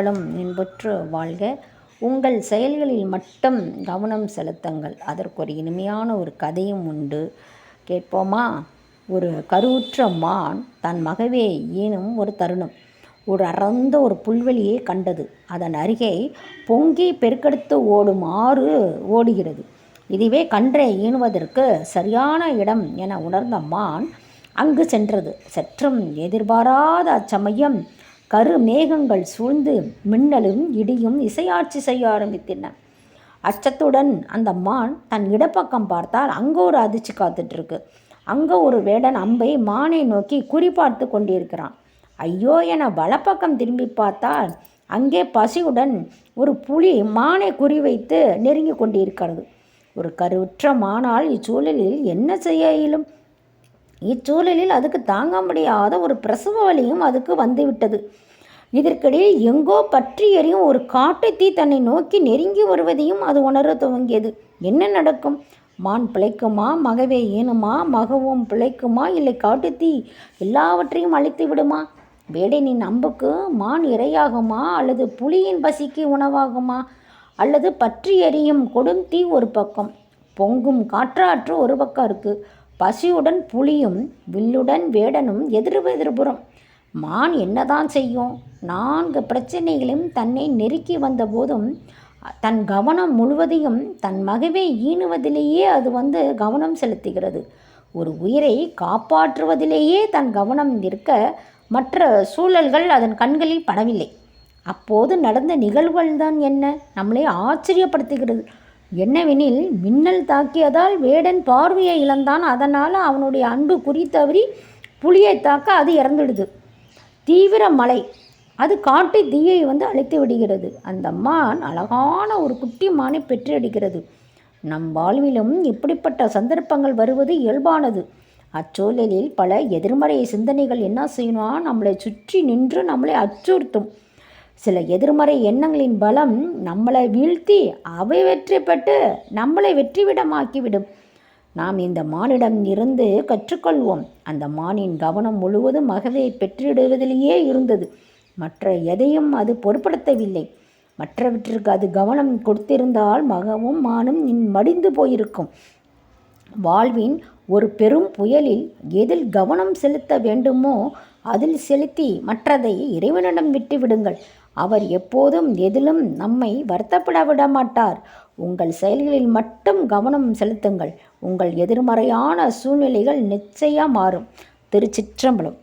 மக்களும் இன்புற்று வாழ்க. உங்கள் செயல்களில் மட்டும் கவனம் செலுத்துங்கள். அதற்கு ஒரு இனிமையான ஒரு கதையும் உண்டு. கேட்போமா? ஒரு கருவுற்ற மான் தன் மகவே ஈனும் ஒரு தருணம். ஒரு அறந்த ஒரு புல்வெளியை கண்டது. அதன் அருகே பொங்கி பெருக்கெடுத்து ஓடும் ஆறு ஓடுகிறது. இதுவே கன்றை ஈனுவதற்கு சரியான இடம் என உணர்ந்த மான் அங்கு சென்றது. சற்றும் எதிர்பாராத அச்சமயம் கரு மேகங்கள் சூழ்ந்து மின்னலும் இடியும் இசையாட்சி செய்ய ஆரம்பித்தன. அச்சத்துடன் அந்த மான் தன் இடப்பக்கம் பார்த்தால் அங்கே ஒரு அதிர்ச்சி காத்துட்ருக்கு அங்கே ஒரு வேடன் அம்பை மானை நோக்கி குறிப்பார்த்து கொண்டிருக்கிறான். ஐயோ என வலப்பக்கம் திரும்பி பார்த்தால் அங்கே பசியுடன் ஒரு புலி மானை குறிவைத்து நெருங்கி கொண்டிருக்கிறது. ஒரு கருவுற்ற மானால் இச்சூழலில் என்ன செய்ய இயலும்? இச்சூழலில் அதுக்கு தாங்க முடியாத ஒரு பிரசவ வலியும் அதுக்கு வந்துவிட்டது இதற்கிடையே எங்கோ பற்றி எறியும் ஒரு காட்டுத்தீ தன்னை நோக்கி நெருங்கி வருவதையும் அது உணர துவங்கியது. என்ன நடக்கும்? மான் பிழைக்குமா? மகவே ஏனுமா? மகவும் பிழைக்குமா? இல்லை காட்டுத்தீ எல்லாவற்றையும் அழித்து விடுமா? வேடனின் அம்புக்கு மான் இரையாகுமா? அல்லது புலியின் பசிக்கு உணவாகுமா? அல்லது பற்றி எரியும் கொடும் தீ ஒரு பக்கம். பொங்கும் காற்றாற்று ஒரு பக்கம் இருக்குது பசியுடன் புலியும் வில்லுடன் வேடனும் எதிர்வெதிர்புறம். எதிர்புறம் மான் என்னதான் செய்யும்? நான்கு பிரச்சனைகளும் தன்னை நெருக்கி வந்தபோதும் தன் கவனம் முழுவதையும் தன் மகவை ஈணுவதிலேயே அது வந்து கவனம் செலுத்துகிறது. ஒரு உயிரை காப்பாற்றுவதிலேயே தன் கவனம் இருக்க மற்ற சூழல்கள் அதன் கண்களில் படவில்லை. அப்போது நடந்த நிகழ்வுகள் தான் என்ன? நம்மளை ஆச்சரியப்படுத்துகிறது. என்னவெனில் மின்னல் தாக்கியதால் வேடன் பார்வையை இழந்தான். அதனால் அவனுடைய அன்பு குறித்தவறி புலியை தாக்க அது இறந்துடுது. தீவிர மழை. அது காட்டு தீயை வந்து அழித்து விடுகிறது. அந்த மான் அழகான ஒரு குட்டி மானை பெற்றெடுக்கிறது. நம் வாழ்விலும் இப்படிப்பட்ட சந்தர்ப்பங்கள் வருவது இயல்பானது. அச்சூழலில் பல எதிர்மறை சிந்தனைகள் என்ன செய்யணும் நம்மளை சுற்றி நின்று நம்மளை அச்சுறுத்தும். சில எதிர்மறை எண்ணங்களின் பலம் நம்மளை வீழ்த்தி அவை வெற்றி பெற்று நம்மளை வெற்றிவிடமாக்கிவிடும். நாம் இந்த மானிடம் இருந்து கற்றுக்கொள்வோம். அந்த மானின் கவனம் முழுவதும் மகவை பெற்றிடுவதிலேயே இருந்தது. மற்ற எதையும் அது பொருட்படுத்தவில்லை. மற்றவற்றிற்கு அது கவனம் கொடுத்திருந்தால் மகவும் மானும் மடிந்து போயிருக்கும். வாழ்வின் ஒரு பெரும் புயலில் எதில் கவனம் செலுத்த வேண்டுமோ அதில் செலுத்தி மற்றதை இறைவனிடம் விட்டு விடுங்கள் அவர் எப்போதும் எதிலும் நம்மை வருத்தப்பட விட மாட்டார் உங்கள் செயல்களில் மட்டும் கவனம் செலுத்துங்கள். உங்கள் எதிர்மறையான சூழ்நிலைகள் நிச்சயம் மாறும். திருச்சிற்றம்பலம்.